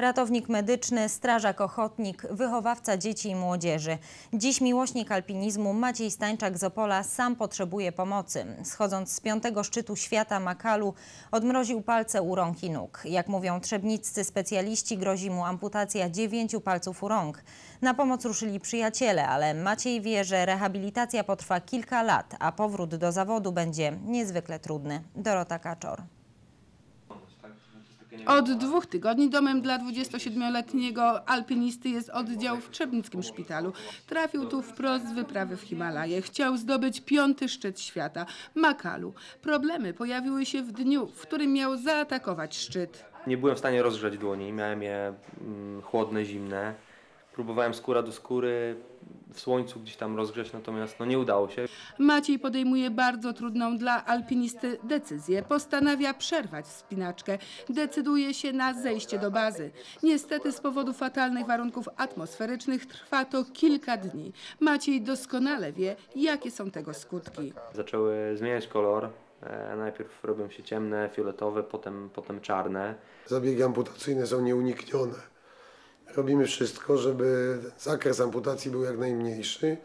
Ratownik medyczny, strażak ochotnik, wychowawca dzieci i młodzieży. Dziś miłośnik alpinizmu Maciej Stańczak z Opola sam potrzebuje pomocy. Schodząc z piątego szczytu świata Makalu odmroził palce u rąk i nóg. Jak mówią trzebniccy specjaliści, grozi mu amputacja dziewięciu palców u rąk. Na pomoc ruszyli przyjaciele, ale Maciej wie, że rehabilitacja potrwa kilka lat, a powrót do zawodu będzie niezwykle trudny. Dorota Kaczor. Od dwóch tygodni domem dla 27-letniego alpinisty jest oddział w Trzebnickim szpitalu. Trafił tu wprost z wyprawy w Himalaje. Chciał zdobyć piąty szczyt świata, Makalu. Problemy pojawiły się w dniu, w którym miał zaatakować szczyt. Nie byłem w stanie rozgrzać dłoni, miałem je mm, chłodne, zimne. Próbowałem skóra do skóry w słońcu gdzieś tam rozgrzać, natomiast no nie udało się. Maciej podejmuje bardzo trudną dla alpinisty decyzję. Postanawia przerwać wspinaczkę. Decyduje się na zejście do bazy. Niestety z powodu fatalnych warunków atmosferycznych trwa to kilka dni. Maciej doskonale wie, jakie są tego skutki. Zaczęły zmieniać kolor. E, najpierw robią się ciemne, fioletowe, potem, potem czarne. Zabiegi amputacyjne są nieuniknione. Robimy wszystko, żeby zakres amputacji był jak najmniejszy,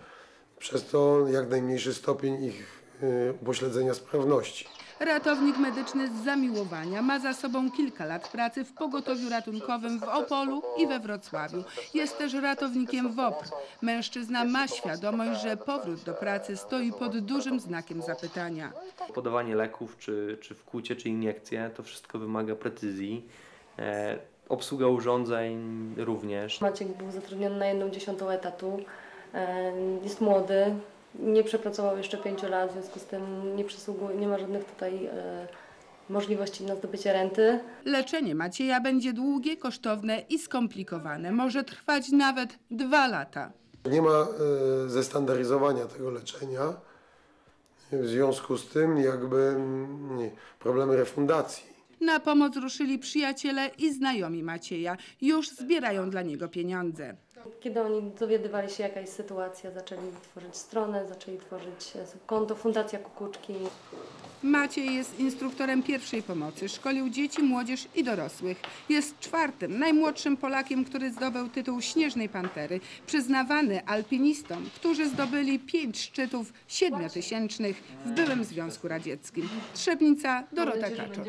przez to jak najmniejszy stopień ich y, upośledzenia sprawności. Ratownik medyczny z zamiłowania ma za sobą kilka lat pracy w pogotowiu ratunkowym w Opolu i we Wrocławiu. Jest też ratownikiem WOPR. Mężczyzna ma świadomość, że powrót do pracy stoi pod dużym znakiem zapytania. Podawanie leków, czy, czy wkłucie, czy iniekcje, to wszystko wymaga precyzji. E, obsługa urządzeń również. Maciek był zatrudniony na jedną dziesiątą etatu. E, Jest młody, nie przepracował jeszcze pięciu lat, w związku z tym nie przysługuje, nie ma żadnych tutaj e, możliwości na zdobycie renty. Leczenie Macieja będzie długie, kosztowne i skomplikowane. Może trwać nawet dwa lata. Nie ma y, zestandaryzowania tego leczenia, w związku z tym jakby mm, nie, problemy refundacji. Na pomoc ruszyli przyjaciele i znajomi Macieja. Już zbierają dla niego pieniądze. Kiedy oni dowiadywali się jaka jest sytuacja, zaczęli tworzyć stronę, zaczęli tworzyć e, konto Fundacja Kukuczki. Maciej jest instruktorem pierwszej pomocy. Szkolił dzieci, młodzież i dorosłych. Jest czwartym, najmłodszym Polakiem, który zdobył tytuł Śnieżnej Pantery, przyznawany alpinistom, którzy zdobyli pięć szczytów siedmiotysięcznych w byłym Związku Radzieckim. Trzebnica, Dorota Kaczor.